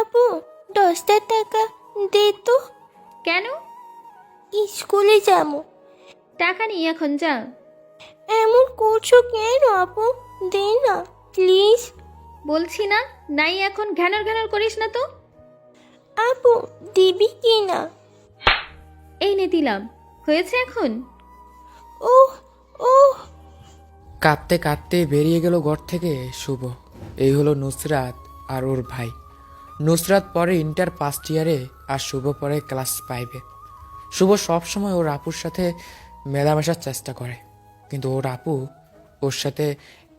আপু দশটা টাকা দে তো। কেন? স্কুলে যাব। টাকা নেই এখন যা। এমন করছ কেন আপু দে না প্লিজ। বলছি না নাই এখন ঘ্যানর ঘ্যানর করিস না তো। আপু দিবি কি না? এই নে দিলাম। হয়েছে এখন? ও ও কাঁদতে কাঁদতে বেরিয়ে গেল ঘর থেকে শুভ। এই হলো নুসরাত আর ওর ভাই। নুসরাত পরে ইন্টার ফার্স্ট ইয়ারে আর শুভ পরে ক্লাস ফাইভে। শুভ সবসময় ওর আপুর সাথে মেলামেশার চেষ্টা করে, কিন্তু ওর আপু ওর সাথে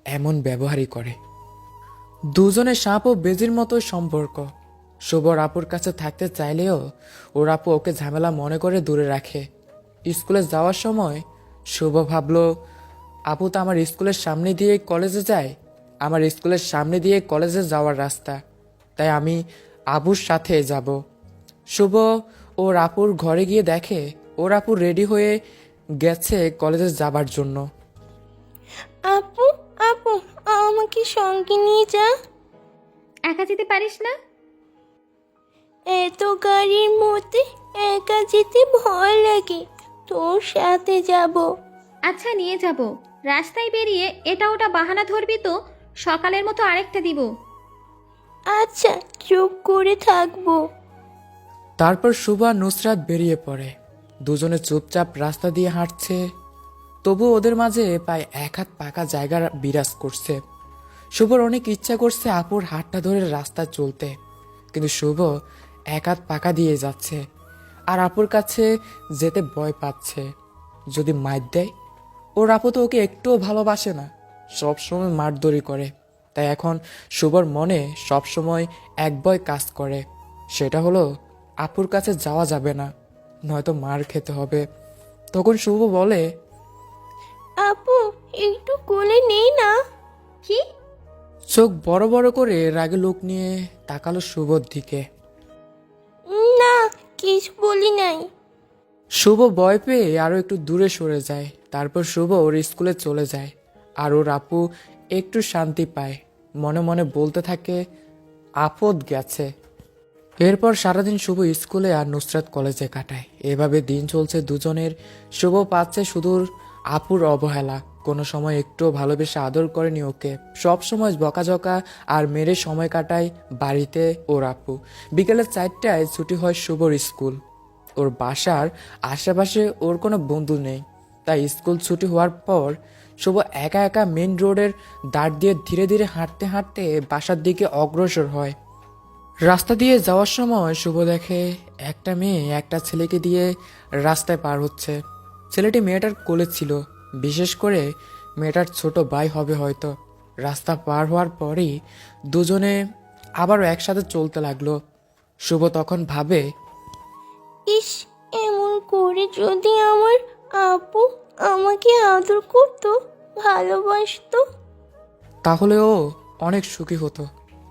এমন ব্যবহারই করে। দুজনে সাপ ও বেজির মতো সম্পর্ক। শুভর আপুর কাছে থাকতে চাইলেও ওর আপু ওকে ঝামেলা মনে করে দূরে রাখে। স্কুলে যাওয়ার সময় শুভ ভাবলো, আপু তো আমার স্কুলের সামনে দিয়ে কলেজে যায়, আমার স্কুলের সামনে দিয়ে কলেজে যাওয়ার রাস্তা। তাই আমি আবুর সাথে যাব। শুভ ওর আপুর ঘরে গিয়ে দেখে ওর আপু রেডি হয়ে গেছে কলেজে যাবার জন্য। আপু আপু আমাকে সঙ্গে নিয়ে যা। একা যেতে পারিস না? এত গাড়ির মধ্যে একা যেতে ভয় লাগে। তোর সাথে যাব। আচ্ছা নিয়ে যাব। রাস্তায় বেরিয়ে এটা ওটা বাহানা ধরবি তো সকালের মতো আরেকটা দিব। আচ্ছা চুপ করে থাকব। তারপর শুভা নুসরাত বেরিয়ে পড়ে। দুজনে চুপচাপ রাস্তা দিয়ে হাঁটছে। তবু ওদের মাঝে প্রায় এক হাত পাকা জায়গা বিরাজ করছে। শুভর অনেক ইচ্ছা করছে আপুর হাতটা ধরে রাস্তা চলতে। কিন্তু শুভ এক হাত পাকা দিয়ে যাচ্ছে। আর আপুর কাছে যেতে ভয় পাচ্ছে। যদি মার দেয়, ওর আপু তো ওকে একটুও ভালোবাসে না। সবসময় মারধরি করে। তাই এখন শুভর মনে সবসময় এক বয় কাজ করে। সেটা হলো আপুর কাছে যাওয়া যাবে না নয়তো মার খেতে হবে। তখন শুভ বলে আপু একটু কোলে নেই না? কি? চোখ বড় বড় করে রাগে লোক নিয়ে তাকালো শুভর দিকে। না কিছু বলি নাই। শুভ ভয় পেয়ে আরও একটু দূরে সরে যায়। তারপর শুভ ওর স্কুলে চলে যায়। আর ওর আপু একটু শান্তি পায়। মনে মনে বলতে থাকে, আপদ গেছে। এরপর সারাদিন শুভ স্কুলে আর নুসরাত কলেজে কাটায়। এভাবে দিন চলছে দুজনের। শুভ পাচ্ছে শুধুর আপুর অবহেলা। কোনো সময় একটু ভালোবেসে আদর করেনি ওকে। সব সময় বকাঝকা আর মেরে সময় কাটায় বাড়িতে ওর আপু। বিকেলে চারটায় ছুটি হয় শুভর স্কুল। ওর বাসার আশেপাশে ওর কোনো বন্ধু নেই। তাই স্কুল ছুটি হওয়ার পর শুভ একা একা মেন রোডের দাঁড় দিয়ে ধীরে ধীরে হাঁটতে হাঁটতে বাসার দিকে অগ্রসর হয়। রাস্তা দিয়ে যাওয়ার সময় শুভ দেখে একটা মেয়ে একটা ছেলেকে দিয়ে রাস্তায় পার হচ্ছে। ছেলেটি মেয়েটার কোলে ছিল, বিশেষ করে মেয়েটার ছোট ভাই হবে হয়তো। রাস্তা পার হওয়ার পরেই দুজনে আবারও একসাথে চলতে লাগল। শুভ তখন ভাবে, ইস, এমন করে যদি আমার আপু আমাকে আদর করতো, ভালোবাসতো। তাহলে ও অনেক সুখী হতো,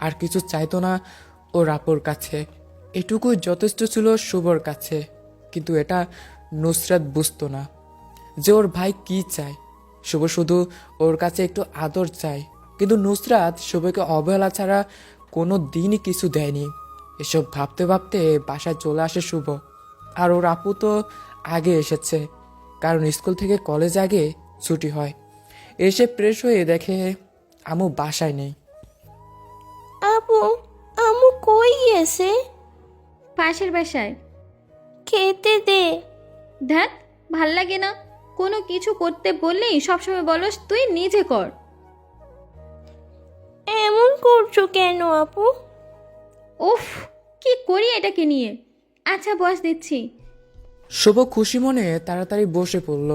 আর কিছু চাইতো না ও রাপোর কাছে। এটুকুই যথেষ্ট ছিল শুভর কাছে, কিন্তু এটা নুসরাত বুঝতো না যে ওর ভাই কি চায়। শুভ শুধু ওর কাছে একটু আদর চায়, কিন্তু নুসরাত শুভকে অবহেলা ছাড়া কোনো দিনই কিছু দেয়নি। এসব ভাবতে ভাবতে বাসায় চলে আসে শুভ, আর ওর আপু তো আগে এসেছে। কারণ স্কুল থেকে কলেজ আগে ছুটি হয়। এসে ফ্রেশ হয়ে দেখে আমু বাসায় নেই। আপু আমু কই গেছে? পাশের বাসায়। খেতে দে। ধ্যাত ভালো লাগে না। কোনো কিছু করতে বললেই সবসময় বলস তুই নিজে কর। এমন করছ কেন আপু? উফ কি করি এটাকে নিয়ে? আচ্ছা বস দিচ্ছি। শুভ খুশি মনে তাড়াতাড়ি বসে পড়ল।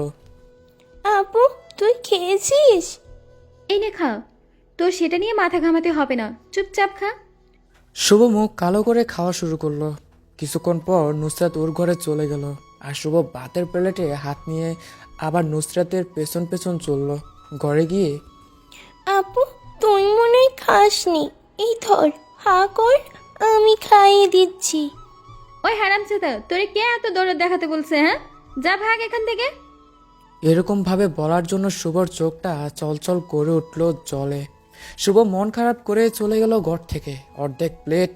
আপু তুই খেয়েছিস? এই নে খা তোর সেটা নিয়ে মাথা ঘামাতে হবে না। চুপচাপ খা। শুভ মুখ কালো করে খাওয়া শুরু করল। কিছুক্ষণ পর নুসরাত ওর ঘরে চলে গেল আর শুভ ভাতের প্লেটে হাত নিয়ে আবার নুসরাতের পেছন পেছন চলল। ঘরে গিয়ে আপু তুই মনে হয় খাসনি। এই ধর হা কর আমি খাইয়ে দিচ্ছি। ওই হারাম চেতা তোরে কে এত দৌড় দেখাতে বলছে হ্যাঁ? যা ভাগ এখান থেকে। এরকম ভাবে বলার জন্য শুভর চোখটা চলচল করে উঠল জলে। শুভ মন খারাপ করে চলে গেল ঘর থেকে। অর্ধেক প্লেট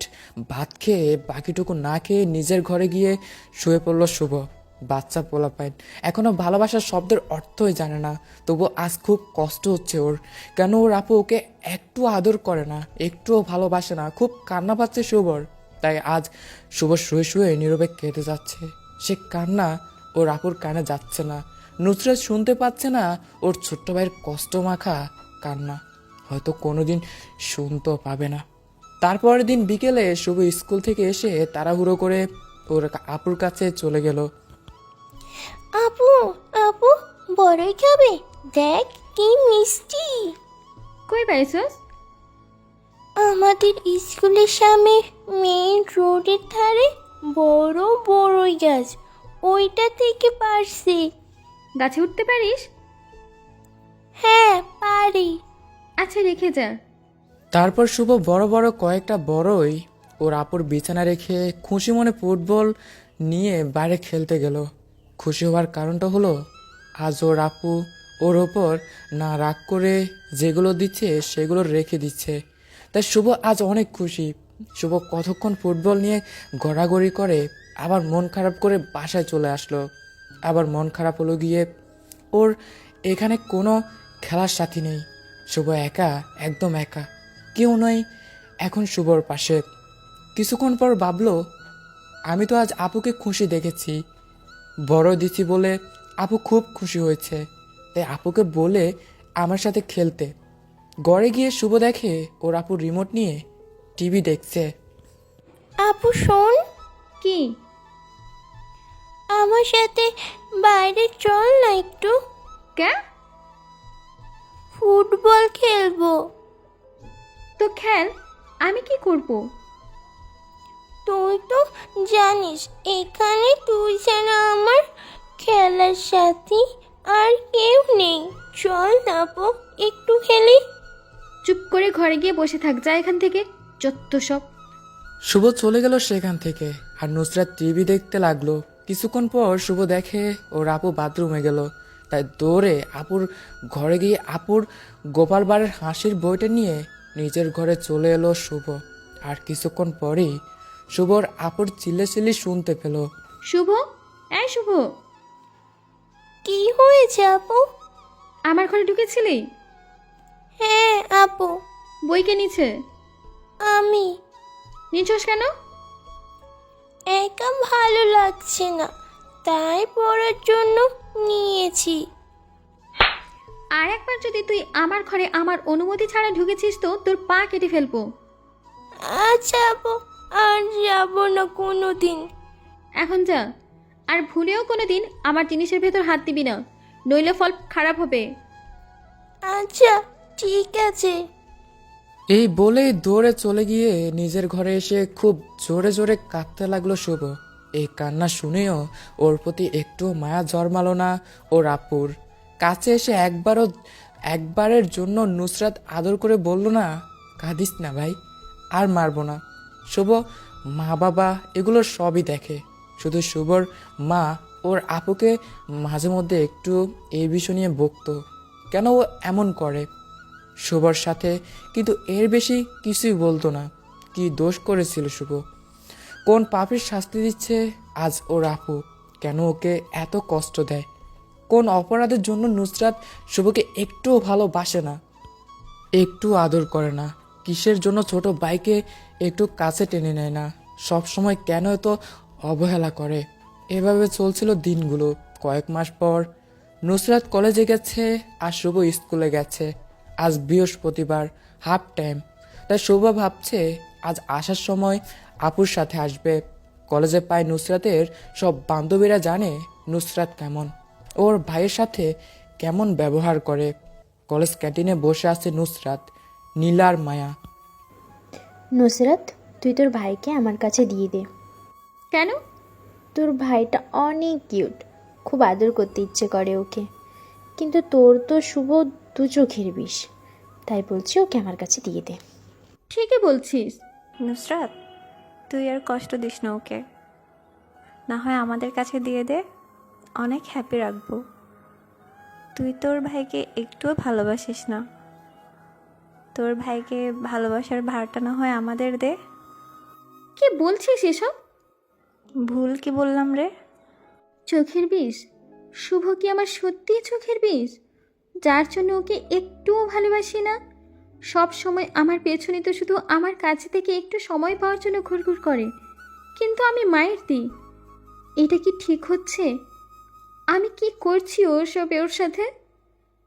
ভাত খেয়ে বাকিটুকু না খেয়ে নিজের ঘরে গিয়ে শুয়ে পড়ল শুভ। বাচ্চা পোলাপাইন। এখনও ভালোবাসার শব্দের অর্থই জানে না। তবু আজ খুব কষ্ট হচ্ছে ওর। কেন ওর আপু ওকে একটু আদর করে না, একটুও ভালোবাসে না? খুব কান্না পাচ্ছে শুভর। তাই আজ শুভ শুয়ে শুয়ে নীরবে কেটে যাচ্ছে। সে কান্না ওর আপুর কানে যাচ্ছে না। নুসরাত শুনতে পাচ্ছে না ওর ছোট্ট ভাইয়ের কষ্ট মাখা কান্না। হয়তো কোনোদিন শুনতেও পাবে না। তারপরের দিন বিকেলে শুভ স্কুল থেকে এসে তাড়াহুড়ো করে ওর আপুর কাছে চলে গেল। আপু আপু বড়ই খাবে। দেখ কি মিষ্টি। কই পাইছস আমাদের স্কুলের সামনে মেইন রোডের ধারে বড় বড়ই গাছ। ওইটা থেকে পারছি। গাছে উঠতে পারিস? হ্যাঁ পারি। আচ্ছা রেখে যা। তারপর শুভ বড় বড় কয়েকটা বড়ই ওর আপুর বিছানা রেখে খুশি মনে ফুটবল নিয়ে বাইরে খেলতে গেল। খুশি হওয়ার কারণটা হলো আজ ওর আপু ওর ওপর না রাগ করে যেগুলো দিচ্ছে সেগুলো রেখে দিচ্ছে। তাই শুভ আজ অনেক খুশি। শুভ কতক্ষণ ফুটবল নিয়ে গড়াগড়ি করে, আবার মন খারাপ করে বাসায় চলে আসলো। আবার মন খারাপ হলো গিয়ে, ওর এখানে কোনো খেলার সাথী নেই। শুভ একা, একদম একা। কেউ নয় এখন শুভর পাশে। কিছুক্ষণ পর ভাবলো, আমি তো আজ আপুকে খুশি দেখেছি। বড় দিচ্ছি বলে আপু খুব খুশি হয়েছে। তাই আপুকে বলে আমার সাথে খেলতে। গড়ে গিয়ে শুভ দেখে ওর আপু রিমোট নিয়ে টিভি দেখছে। আপু শোন। কি? আমার সাথে বাইরে চল না একটু। কে? ফুটবল খেলব। তো খেল আমি কি করব? তুই তো জানিস এখানে তুই ছাড়া আমার খেলার সাথী আর কেউ নেই। চল না একটু খেলি। চুপ করে ঘরে গিয়ে বসে থাক যা এখান থেকে। যত সব শুভ চলে গেল সেখান থেকে আর নুসরাত টিভি দেখতে লাগল। কিছুক্ষণ পর শুভ দেখে ওর আপু বাথরুমে গেল। তাই দৌড়ে আপুর ঘরে গিয়ে আপুর গোপাল বাড়ির হাসির বইটা নিয়ে নিজের ঘরে চলে এলো শুভ। আর কিছুক্ষণ পরেই শুভর আপুর চিল্লে চিল্লি শুনতে পেল। শুভ? এই শুভ। কি হয়েছে আপু? আমার ঘরে ঢুকেছিলি? হ্যাঁ আপু। বইকে নিচে আমি। নিচস কেন? একা ভালো লাগছে না তাই পড়ার জন্য নিয়েছি। আর একবার যদি তুই আমার ঘরে আমার অনুমতি ছাড়া ঢুকেছিস তো তোর পা কেটে ফেলব। আচ্ছা আপু আর যাব না কোনো দিন এখন যা আর ভুলেও কোনো দিন আমার জিনিসের ভেতর হাত দিবি না নইলে ফল খারাপ হবে। আচ্ছা ঠিক আছে। এই বলে দৌড়ে চলে গিয়ে নিজের ঘরে এসে খুব জোরে জোরে কাঁদতে লাগল শুভ। এই কান্না শুনেও ওর প্রতি একটু মায়া জন্মালো না ওর আপুর। কাছে এসে একবারও, একবারের জন্য নুসরাত আদর করে বলল, না, কাঁদিস না ভাই, আর মারবো না। শুভ মা বাবা এগুলো সবই দেখে। শুধু শুভর মা ওর আপুকে মাঝে মধ্যে একটু এই বিষয় নিয়ে বকতো। কেন ও এমন করে? শুভর সাথে, কিন্তু এর বেশি কিছুই বলতো না। কি দোষ করেছিল শুভ? কোন পাপের শাস্তি দিচ্ছে আজ ওর আপু কেন ওকে এত কষ্ট দেয়? কোন অপরাধের জন্য নুসরাত শুভকে একটুও ভালোবাসে না? একটু আদর করে না। কিসের জন্য ছোট বাইকে একটু কাছে টেনে নেয় না? সব সময় কেন এত অবহেলা করে? এভাবে চলছিল দিনগুলো। কয়েক মাস পর নুসরাত কলেজে গেছে আর শুভ স্কুলে গেছে। আজ বৃহস্পতিবার হাফ টাইম তাই শুভ ভাবছে আজ আসার সময় আপুর সাথে আসবে। কলেজে পায় নুসরাতের সব বান্ধবীরা জানে নুসরাত কেমন। ওর ভাইয়ের সাথে কেমন ব্যবহার করে। কলেজ ক্যান্টিনে বসে আছে নুসরাত নীলার মায়া। নুসরাত তুই তোর ভাইকে আমার কাছে দিয়ে দে। কেন? তোর ভাইটা অনেক কিউট খুব আদর করতে ইচ্ছে করে ওকে। কিন্তু তোর তো শুভ দু চোখের বিষ। তাই বলছি ওকে আমার কাছে দিয়ে দে। ঠিকই বলছিস। নুসরাত তুই আর কষ্ট দিস না ওকে। না হয় আমাদের কাছে দিয়ে দে অনেক হ্যাপি রাখব। তুই তোর ভাইকে একটুও ভালোবাসিস না। তোর ভাইকে ভালোবাসার ভারটা না হয় আমাদের দে। কি বলছিস এসব? ভুল কি বললাম রে? চোখের বিষ? শুভ কি আমার সত্যিই চোখের বিষ? যার জন্য ওকে একটুও ভালোবাসি না। সব সময় আমার পেছনে তো শুধু আমার কাছে থেকে একটু সময় পাওয়ার জন্য ঘুরঘুর করে। কিন্তু আমি মায়ের দিই। এটা কি ঠিক হচ্ছে? আমি কি করছি ওর সব ওর সাথে?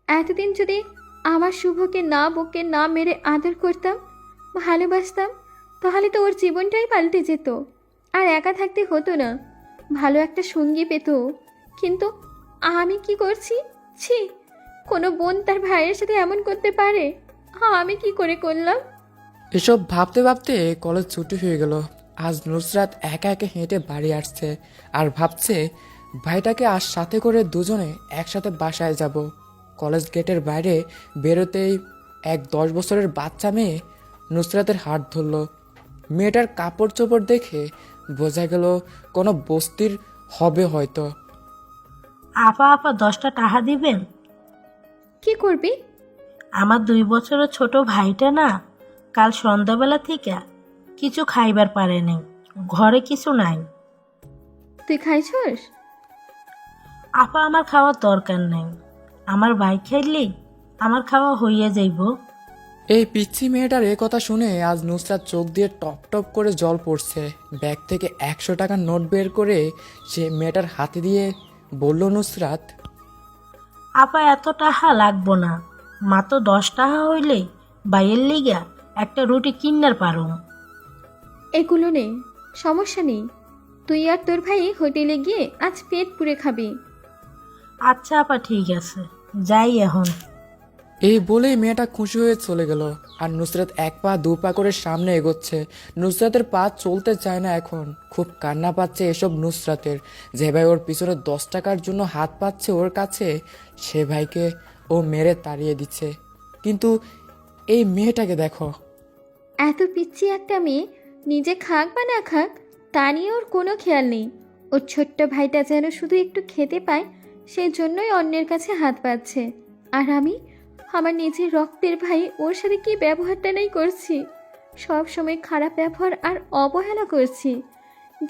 এতদিন যদি আমার শুভকে না বকে না মেরে আদর করতাম, ভালোবাসতাম, তাহলে তো ওর জীবনটাই পাল্টে যেত। আর একা থাকতে হতো না। ভালো একটা সঙ্গী পেত কিন্তু আমি কি করছি? ছি কোনো বোন তার ভাইয়ের সাথে এমন করতে পারে? হ্যাঁ আমি কি করে করলাম? এসব ভাবতে ভাবতে কলেজ ছুটি হয়ে গেল। আজ নুসরাত একা একা হেঁটে বাড়ি আসছে আর ভাবছে ভাইটাকে আর সাথে করে দুজনে একসাথে বাসায় যাব। কলেজ গেটের বাইরে বেরোতেই এক দশ বছরের বাচ্চা মেয়ে নুসরাতের হাত ধরলো। মেয়েটার কাপড় চোপড় দেখে বোঝা গেল কোনো বস্তির হবে হয়তো। আপা আপা দশটা টাকা দিবেন? কি করবি? আমার দুই বছরের ছোট ভাইটা না কাল সন্ধ্যাবেলা থেকে কিছু খাইবার পারে নাই ঘরে কিছু নাই। তুই খাইছস? আপা আমার খাওয়ার দরকার নেই আমার ভাই খাইলেই আমার খাওয়া হইয়া যাইব। এই পিচ্ছি মেয়েটার এ কথা শুনে আজ নুসরাত চোখ দিয়ে টপ টপ করে জল পড়ছে। ব্যাগ থেকে একশো টাকার নোট বের করে সে মেয়েটার হাতে দিয়ে বলল নুসরাত আপা এত টাহা লাগবো না। মাত্র দশ টাহা হইলে বাইয়ের লিগা একটা রুটি কিনার পারো এগুলো নেই সমস্যা নেই। তুই আর তোর ভাই হোটেলে গিয়ে আজ পেট পুড়ে খাবি। আচ্ছা আপা ঠিক আছে। যাই এখন। এই বলেই মেয়েটা খুশি হয়ে চলে গেল। আর নুসরাত এক পা, দু পা করে সামনে এগোচ্ছে। নুসরাতের পা চলতে চায় না এখন। খুব কান্না পাচ্ছে এসব নুসরাতের। যে ভাই ওর পিছনে দশ টাকার জন্য হাত পাচ্ছে ওর কাছে, সে ভাইকে ও মেরে তাড়িয়ে দিচ্ছে। কিন্তু এই মেয়েটাকে দেখো। এত পিচ্ছি একটা মেয়ে, নিজে খাক বা না খাক, তা নিয়ে ওর কোনো খেয়াল নেই। ওর ছোট্ট ভাইটা যেন শুধু একটু খেতে পায় সেই জন্যই অন্যের কাছে হাত পাচ্ছে আর আমি আমার নিজের রক্তের ভাই ওর সাথে কি ব্যবহারটা নেই করছি? সব সময় খারাপ ব্যবহার আর অবহেলা করছি।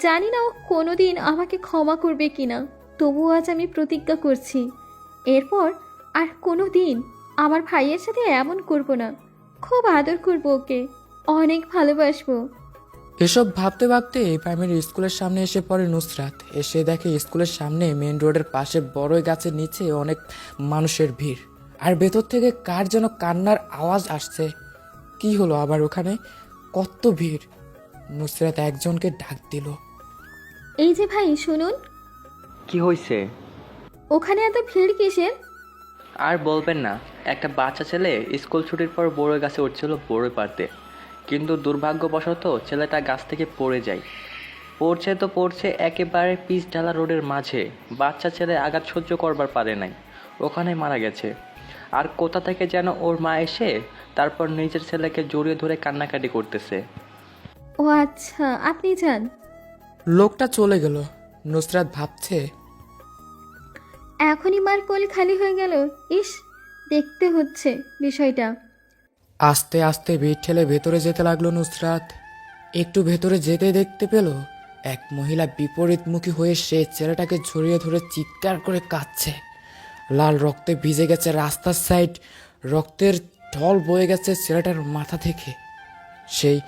জানি না ও কোনোদিন আমাকে ক্ষমা করবে কিনা, তবুও আজ আমি প্রতিজ্ঞা করছি। এরপর আর কোনো দিন আমার ভাইয়ের সাথে এমন করব না। খুব আদর করব ওকে, অনেক ভালোবাসবো। এসব ভাবতে ভাবতে প্রাইমারি স্কুলের সামনে এসে পড়ে নুসরাত। এসে দেখে স্কুলের সামনে মেন রোডের পাশে বড়ই গাছের নিচে অনেক মানুষের ভিড়। আর ভেতর থেকে কার যেন কান্নার আওয়াজ আসছে? কি হলো আবার ওখানে? কত ভিড়। নুসরাত একজনকে ডাক দিল। এই যে ভাই শুনুন। কি হয়েছে ওখানে এত ভিড় কিসের? আর বলবেন না একটা বাচ্চা ছেলে স্কুল ছুটির পর বড় গাছে উঠছিল বড়ই পারতে কিন্তু দুর্ভাগ্যবশত ছেলেটা গাছ থেকে পড়ে যায়। পড়ছে তো পড়ছে একেবারে পিচ ঢালা রোডের মাঝে। বাচ্চা ছেলে আঘাত সহ্য করবার পারে নাই। ওখানে মারা গেছে। আর কোথা থেকে যেন ওর মা এসে তারপর নিজের ছেলেকে জড়িয়ে ধরে কান্নাকাটি করতেছে। ও আচ্ছা আপনি যান। লোকটা চলে গেল। নুসরাত ভাবছে এখনই মার কোল খালি হয়ে গেল। ইস দেখতে হচ্ছে বিষয়টা। আস্তে আস্তে ভিড় ঠেলে ভেতরে যেতে লাগল নুসরাত। একটু ভেতরে যেতে দেখতে পেল এক মহিলা বিপরীতমুখী হয়ে সে ছেলেটাকে ঝরিয়ে ধরে চিৎকার করে কাঁদছে। লাল রক্তে ভিজে গেছে রাস্তার সাইড রক্তের ঢল বয়ে গেছে ছেলেটার মাথা থেকে। সেই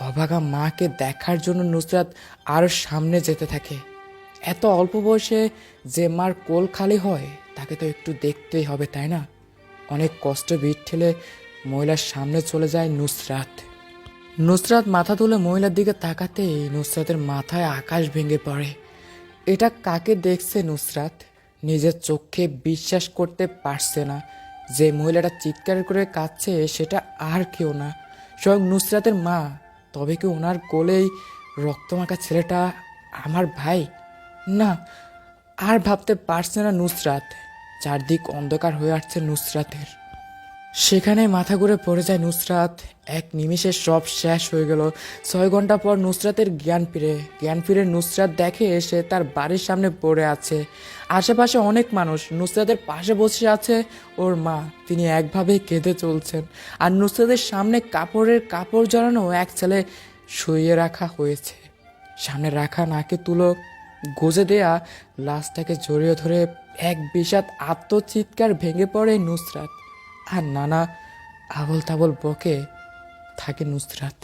অভাগা মাকে দেখার জন্য নুসরাত আরও সামনে যেতে থাকে। এত অল্প বয়সে যে মার কোল খালি হয়, তাকে তো একটু দেখতেই হবে, তাই না? অনেক কষ্ট ভিড় ঠেলে মহিলার সামনে চলে যায় নুসরাত। নুসরাত মাথা তুলে মহিলার দিকে তাকাতেই নুসরাতের মাথায় আকাশ ভেঙে পড়ে। এটা কাকে দেখছে নুসরাত? নিজের চোখে বিশ্বাস করতে পারছে না। যে মহিলাটা চিৎকার করে কাঁদছে, সেটা আর কেউ না। স্বয়ং নুসরাতের মা, তবে কি ওনার কোলেই রক্তমাখা ছেলেটা আমার ভাই? না, আর ভাবতে পারছে না নুসরাত। চারদিক অন্ধকার হয়ে আসছে নুসরাতের। সেখানে মাথা ঘুরে পড়ে যায় নুসরাত। এক নিমিষে সব শেষ হয়ে গেল। ছয় ঘণ্টা পর নুসরাতের জ্ঞান ফিরে। জ্ঞান ফিরে নুসরাত দেখে এসে তার বাড়ির সামনে পড়ে আছে। আশেপাশে অনেক মানুষ নুসরাতের পাশে বসে আছে। ওর মা, তিনি একভাবে কেঁদে চলছেন। আর নুসরাতের সামনে কাপড়ের কাপড় জড়ানো এক ছেলে শুইয়ে রাখা হয়েছে। সামনে রাখা নাকে তুলো গজে দেয়া লাশটাকে জড়িয়ে ধরে এক বিষাদ আত্মচিৎকার ভেঙে পড়ে নুসরাত। আর নানা আবল তাবল বকে থাকে নুসরাত।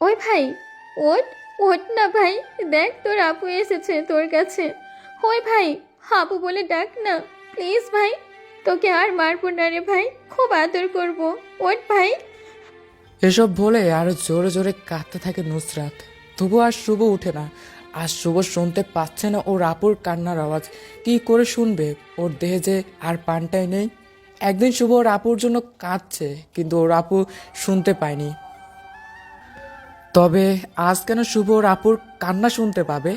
ওই ভাই ওট ওট না ভাই দেখ তোর আপু এসেছে তোর কাছে। ওই ভাই আপু বলে ডাক না প্লিজ ভাই তোকে আর মারবো না রে ভাই খুব আদর করব। ওট ভাই। এসব বলে আরও জোরে জোরে কাঁদতে থাকে নুসরাত। তবু আর শুভ উঠে না আর শুভ শুনতে পাচ্ছে না ওর আপুর কান্নার আওয়াজ। কি করে শুনবে? ওর দেহে যে আর পানটাই নেই। একদিন শুভ ওর আপুর জন্য কাঁদছে, কিন্তু ওর আপু শুনতে পায়নি। তবে আজ কেন শুভ রাপুর কান্না শুনতে পাবে?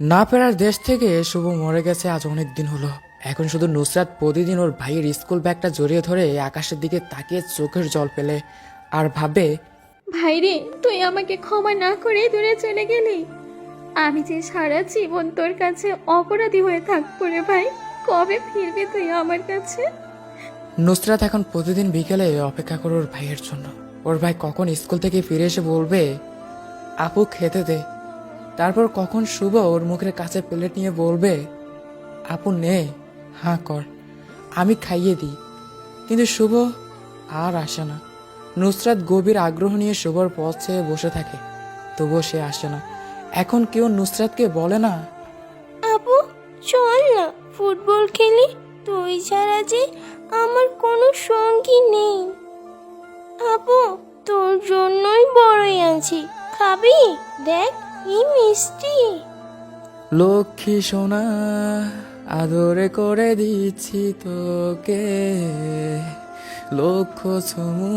না ফেরার দেশ থেকে শুভ মরে গেছে আজ অনেক দিন হলো। এখন শুধু নুসরাত প্রতিদিন ওর ভাইয়ের স্কুল ব্যাগটা জড়িয়ে ধরে আকাশের দিকে তাকিয়ে চোখের জল পেলে আর ভাবে ভাই রে তুই আমাকে ক্ষমা না করে দূরে চলে গেলি। আমি যে সারা জীবন তোর কাছে অপরাধী হয়ে থাকব রে ভাই, কবে ফিরবি তুই আমার কাছে? নুসরাত এখন প্রতিদিন বিকেলে অপেক্ষা করে ওর ভাইয়ের জন্য। ওর ভাই কখন স্কুল থেকে ফিরে এসে বলবে, আপু, খেতে দে। তারপর কখন শুভ ওর মুখের কাছে প্লেট নিয়ে বলবে, আপু, নে, হাঁ, কর, আমি খাইয়ে দিই। কিন্তু শুভ আর আসে না। নুসরাত গভীর আগ্রহ নিয়ে শুভর পথে বসে থাকে, তবুও সে আসে না। এখন কেউ নুসরাতকে বলে না, আপু চল না, ফুটবল খেলি, তুই ছাড়া যে আমার কোনো সঙ্গী নেই। আপু তোর জন্যই বড়ই আছি খাবি? দেখ, কি মিষ্টি। লক্ষ্মী সোনা, আদরে করে দিচ্ছি তোকে। লক্ষ ছমু,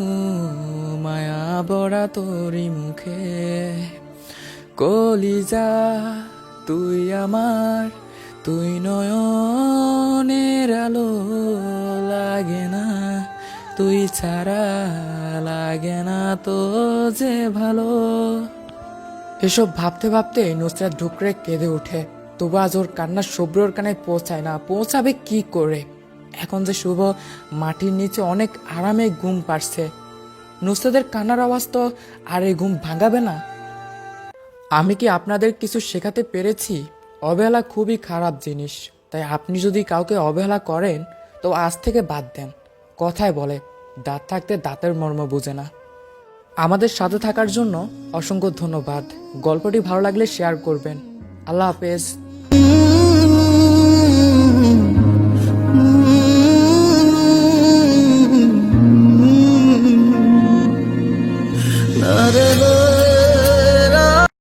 মায়া বড়া তোরি মুখে। কলিজা, তুই আমার তুই নয়নের আলো লাগে না, তুই ছাড়া লাগে না তো যে ভালো। এসব ভাবতে ভাবতে নুসরাত ঢুকরে কেঁদে ওঠে। তবু আজ ওর কান্না শুভ্রর কানে পৌঁছায় না, পৌঁছাবে কি করে? এখন যে শুভ মাটির নিচে অনেক আরামে ঘুম পারছে নুসরাতের কান্নার আওয়াজ তো আর এই ঘুম ভাঙাবে না। আমি কি আপনাদের কিছু শেখাতে পেরেছি? অবহেলা খুবই খারাপ জিনিস। তাই আপনি যদি কাউকে অবহেলা করেন, তো আজ থেকে বাদ দেন। কথায় বলে, দাঁত থাকতে দাঁতের মর্ম বুঝে না। আমাদের সাথে থাকার জন্য অসংখ্য ধন্যবাদ। গল্পটি ভালো লাগলে শেয়ার করবেন। আল্লাহ হাফেজ। রে গো।